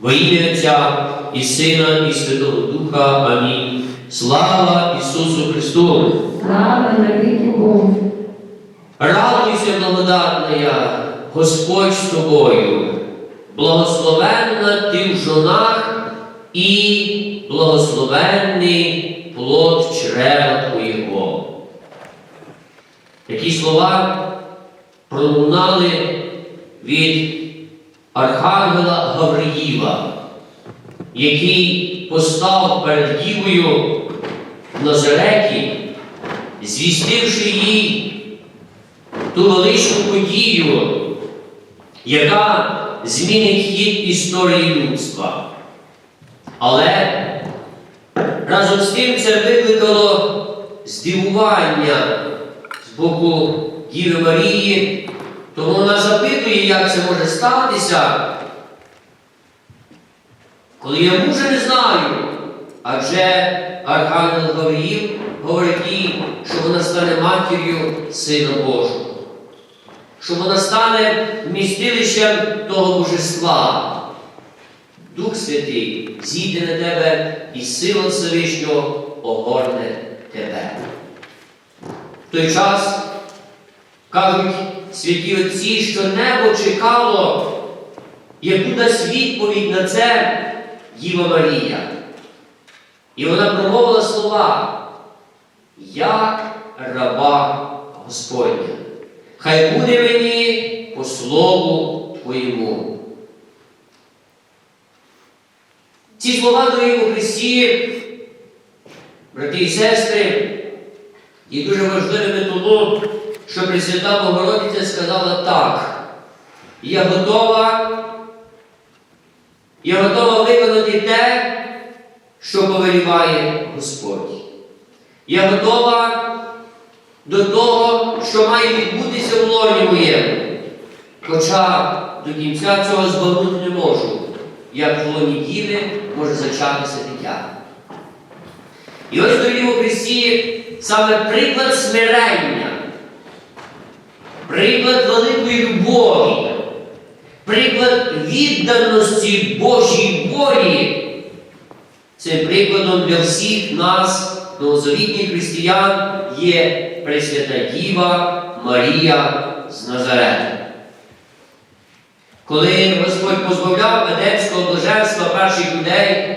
Во ім'я Отця і Сина, і Святого Духа. Амінь. Слава Ісусу Христу! Слава навіки Богу. Радуйся, благодатная, Господь з тобою, благословенна ти в жонах і благословенний плод чрева Твоєго. Такі слова пролунали від Архангела Гавриїла, який постав перед Дівою в Назареті, звістивши їй ту величну подію, яка змінить хід історії людства. Але разом з тим це викликало здивування з боку Діви Марії, тому вона запитує, як це може статися, коли я мужа не знаю, адже Архангел Гавриїл говорить їй, що вона стане матір'ю Сина Божого що вона стане вмістилищем того божества. Дух Святий зійде на тебе і сила Всевишнього огорне тебе. В той час кажуть святі отці, що небо чекало, яку дасть відповідь на це Діва Марія. І вона промовила слова Я раба Господня. Хай буде мені по слову Твоєму. Ці слова дорогі у Христі, брати і сестри, є дуже важливими тому, що Пресвята Богородиця сказала так. Я готова, я готова виконати те, що повеліває Господь. Я готова до того, що має відбутися в лоні моєму. Хоча до кінця цього збагнути не можу, як в лоні діви може зачатися дитя. І ось дорогі у Христі саме приклад смирення, приклад великої любові, приклад відданості Божій волі. Це прикладом для всіх нас, новозавітніх християн, є Пресвята Діва Марія з Назарета. Коли Господь позбавляв Едемського блаженства перших людей,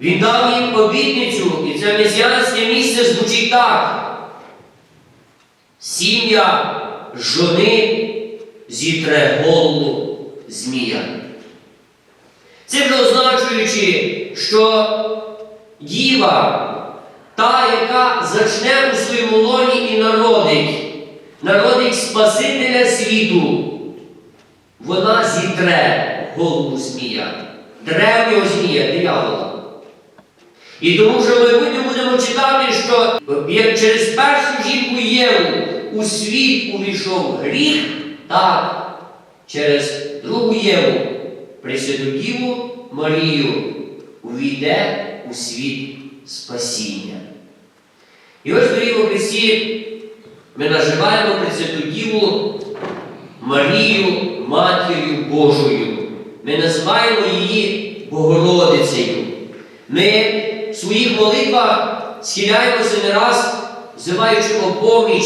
Він дав їм обітницю, і це месіанське місце звучить так. Сім'я жони зітре голову змія. Це вже означуючи, що діва та, яка зачне у своєму лоні і народить, народить Спасителя світу, вона зітре голову змія, древнього змія, диявола. І тому що ми будемо читати, що як через першу жінку Єву у світ увійшов гріх, так через другу Єву, Пресвяту Діву Марію, увійде у світ спасіння. І ось у Христі ми наживаємо Пресвяту Діву Марію Матір'ю Божою. Ми називаємо її Богородицею. Ми в своїх молитвах схиляємося не раз, взиваючи поміч,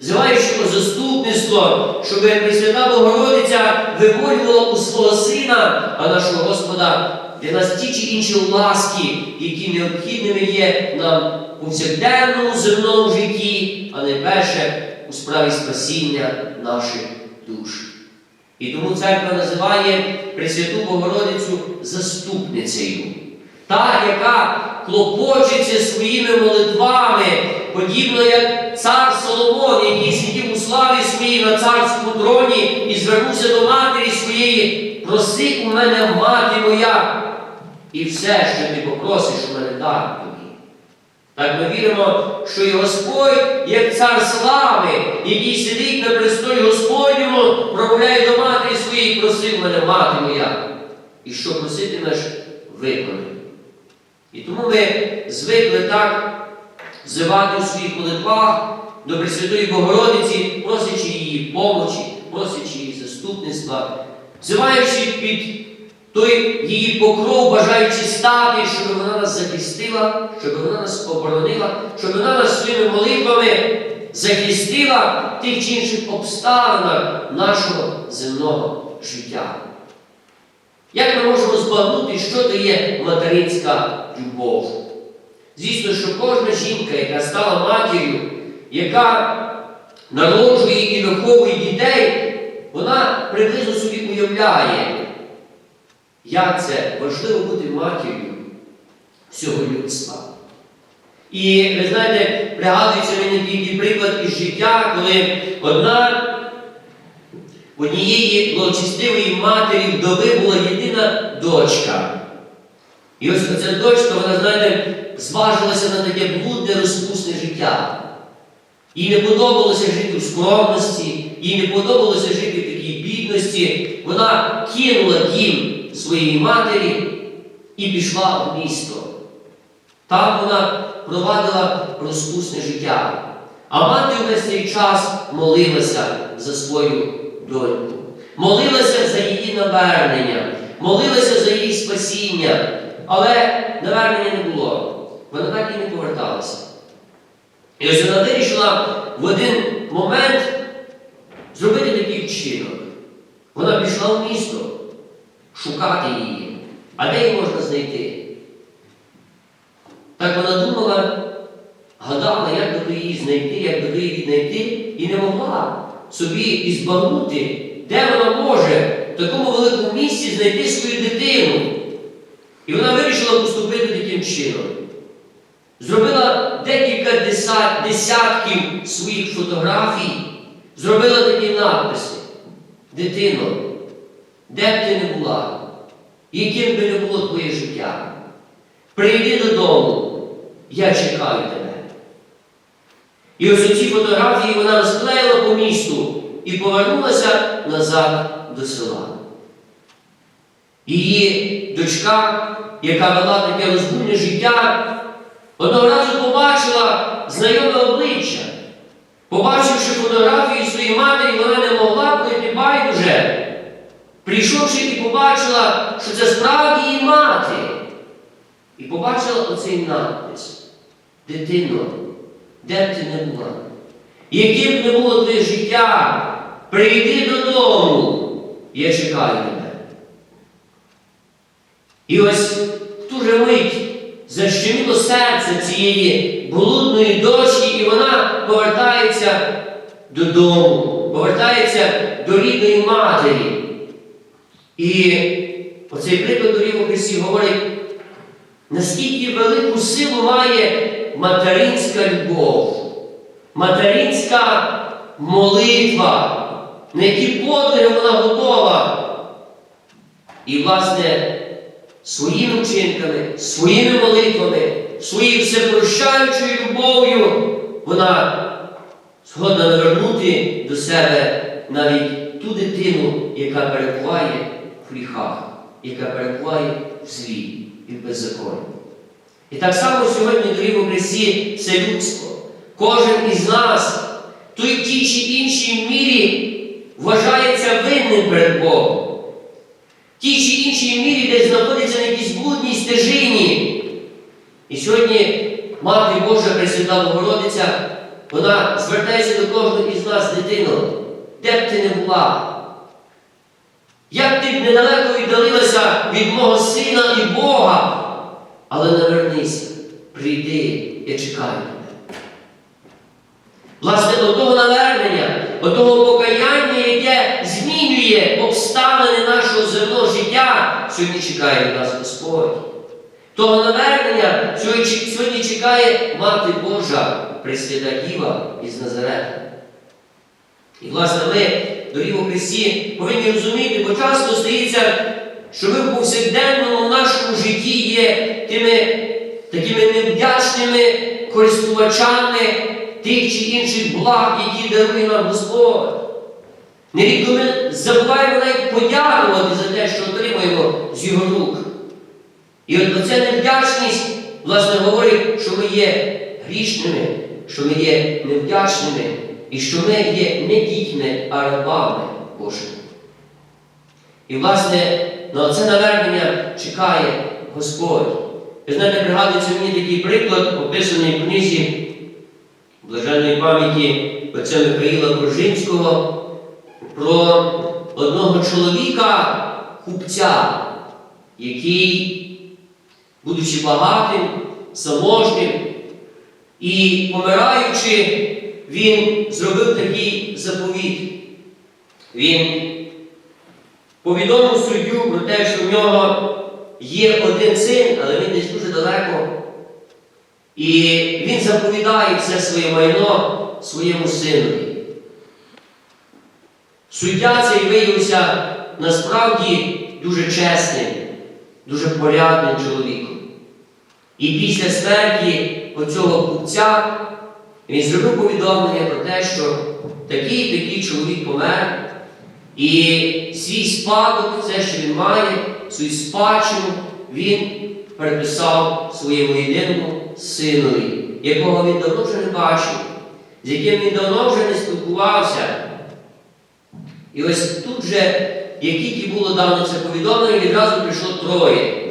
взиваючи о заступництво, щоб Пресвята Богородиця виволювала у свого Сина, а нашого Господа для нас ті чи інші ласки, які необхідними є нам у повсякденному земному житті, а найперше у справі спасіння наших душ. І тому церква називає Пресвяту Богородицю заступницею. Та, яка клопочеться своїми молитвами, подібно як цар Соломон, який сидів у славі своїй на царському троні і звернувся до матері своєї, проси у мене мати моя, і все, що ти попросиш, у мене дам тобі. Так ми віримо, що і Господь, як цар слави, який сидить на престолі Господньому, промовляє до матері своєї, проси в мене мати моя. І що проситимеш, виконай. І тому ми звикли так взивати у своїх молитвах до Пресвятої Богородиці, просячи її помочі, просячи її заступництва. взиваючи під той її покров, бажаючи стати, щоб вона нас захистила, щоб вона нас оборонила, щоб вона нас своїми молитвами захистила в тих чи інших обставинах нашого земного життя. Як ми можемо збагнути, що то є материнська любов? Звісно, що кожна жінка, яка стала матір'ю, яка народжує і виховує дітей, вона приблизно собі уявляє, як це важливо бути матір'ю всього людства. І ви знаєте, пригадується мені такий приклад із життя, коли одна однієї благочестивої матері вдови була єдина дочка. І ось ця дочка, вона, знаєте, зважилася на таке блудне, розпусне життя. Їй не подобалося жити в скромності, їй не подобалося жити в такій бідності. Вона кинула дім своєї матері і пішла в місто. Там вона провадила розпусне життя. А мати весь цей час молилася за свою доньку, молилася за її навернення, молилася за її спасіння, але навернення не було. Вона так і не поверталася. І ось вона вирішила в один момент зробити такий вчинок. Вона пішла в місто шукати її. А де її можна знайти? Так вона думала, гадала, як би її знайти, як би її віднайти, і не могла собі і де вона може в такому великому місці знайти свою дитину. І вона вирішила поступити таким чином. Зробила декілька десятків своїх фотографій, зробила такі надписи. Дитино, де б ти не була, яким би не було твоє життя, прийди додому, я чекаю тебе. І ось ці фотографії вона розклеїла по місту і повернулася назад до села. Її дочка, яка вела таке розбульне життя, одного разу побачила знайоме обличчя. Побачивши фотографію своєї матері, вона не могла пройти байдуже. Прийшовши і побачила, що це справді її мати. І побачила оцей надпис. Дитино, де б ти не була? Яким не було твоє життя, прийди додому, я чекаю тебе. І ось в ту же мить защеміло серце цієї блудної дочки, і вона повертається додому, повертається до рідної матері. І оцей приклад у Ріву Христі говорить, наскільки велику силу має материнська любов, материнська молитва, на які подвиги вона готова. І, власне, своїми вчинками, своїми молитвами, своєю всепрощаючою любов'ю вона згодна навернути до себе навіть ту дитину, яка перебуває в гріхах, яка перебуває в злі і в беззаконні. І так само сьогодні, дорогі в Христі, все людство. Кожен із нас той тій чи іншій мірі вважається винним перед Богом. В тій чи іншій мірі десь знаходиться на якійсь блудній стежині. І сьогодні Мати Божа Пресвята Богородиця, вона звертається до кожного із нас, дитино, де б ти не була. Як ти б недалеко віддалилася від мого сина і Бога, але навернися, прийди, я чекаю тебе. Власне, до того навернення, до того покаяння, яке змінює обставини нашого земного життя, сьогодні чекає нас Господь. Того навернення сьогодні чекає Мати Божа, Пресвята Діва із Назарета. І, власне, ми, дорогі у Христі, повинні розуміти, бо часто стається, що ми в повсякденному нашому житті є тими такими невдячними користувачами тих чи інших благ, які дарує нам Господь. Нерідко ми забуваємо навіть подякувати за те, що отримуємо з його рук. І от оця невдячність, власне, говорить, що ми є грішними, що ми є невдячними і що ми є не дітьми, а рабами Божими. І, власне, на це навернення чекає Господь. Ви знаєте, пригадується мені такий приклад, описаний в книзі блаженної пам'яті отця Михаїла Коржинського про одного чоловіка, купця, який, будучи багатим, заможним і помираючи, він зробив такий заповіт. Він повідомив суддю про те, що в нього є один син, але він десь дуже далеко. І він заповідає все своє майно своєму синові. Суддя цей виявився насправді дуже чесним, дуже порядним чоловіком. І після смерті оцього купця він зробив повідомлення про те, що такий такий чоловік помер, і свій спадок, все, що він має, свою спадщину, він переписав своєму єдиному синові, якого він давно вже не бачив, з яким він давно вже не спілкувався. І ось тут же, як тільки було дано це повідомлення, відразу прийшло троє,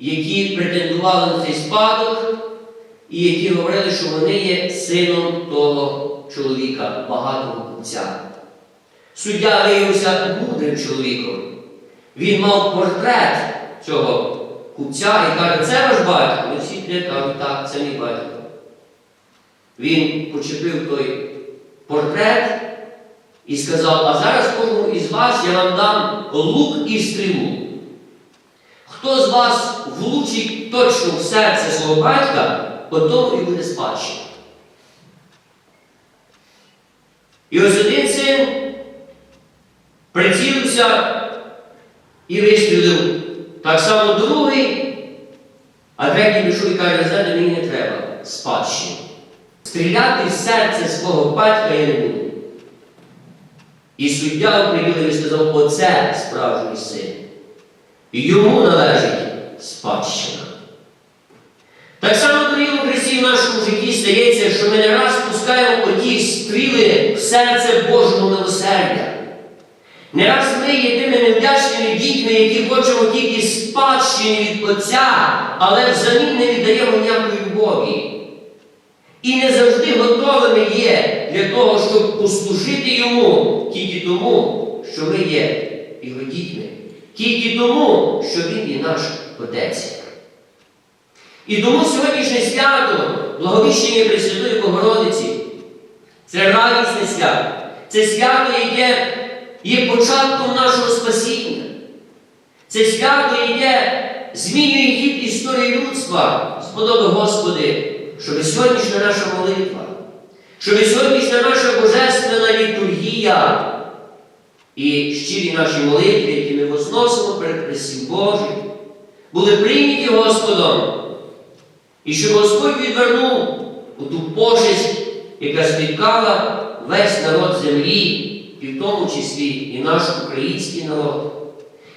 які претендували на цей спадок, і які говорили, що вони є сином того чоловіка, багатого купця. Суддя виявився мудрим чоловіком. Він мав портрет цього купця і каже, це ваш батько. Ми всі три кажуть, так, це мій батько. Він почепив той портрет і сказав, а зараз кожному із вас я вам дам лук і стрілу. Хто з вас влучить точно в серце свого батька, по тому і буде спадщина. І ось один син прицілився і вистрілив. Так само другий, а третій пішов і каже, знаєте, мені не треба спадщини. Стріляти в серце свого батька я не буду. І суддя приділив і сказав, оце справжній син. Йому належить спадщина. Так само у Христі в нашому житті стається, що ми не раз пускаємо оті стріли в серце Божого милосердя. Не раз ми є тими невдячними дітьми, які хочемо тільки спадщини від Отця, але взамін не віддаємо ніякої любові. І не завжди готовими є для того, щоб послужити йому тільки тому, що ми є його дітьми, тільки тому, що він є наш Отець. І тому сьогоднішнє свято, благовіщення Пресвятої Богородиці, це радісне свято, це свято, яке є початком нашого спасіння. Це свято, яке змінює хід історії людства, сподоби Господи, щоб сьогоднішня наша молитва, щоб сьогоднішня наша божественна літургія і щирі наші молитви, які ми возносимо перед Пресів Божим, були прийняті Господом. І щоб Господь відвернув у ту пошесть, яка спіткала весь народ землі, і в тому числі і наш український народ.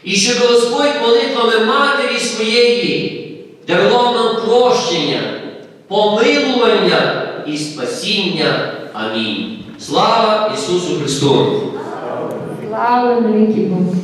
І щоб Господь молитвами Матері своєї дарував нам прощення, помилування і спасіння. Амінь. Слава Ісусу Христу! Слава навіки Богу.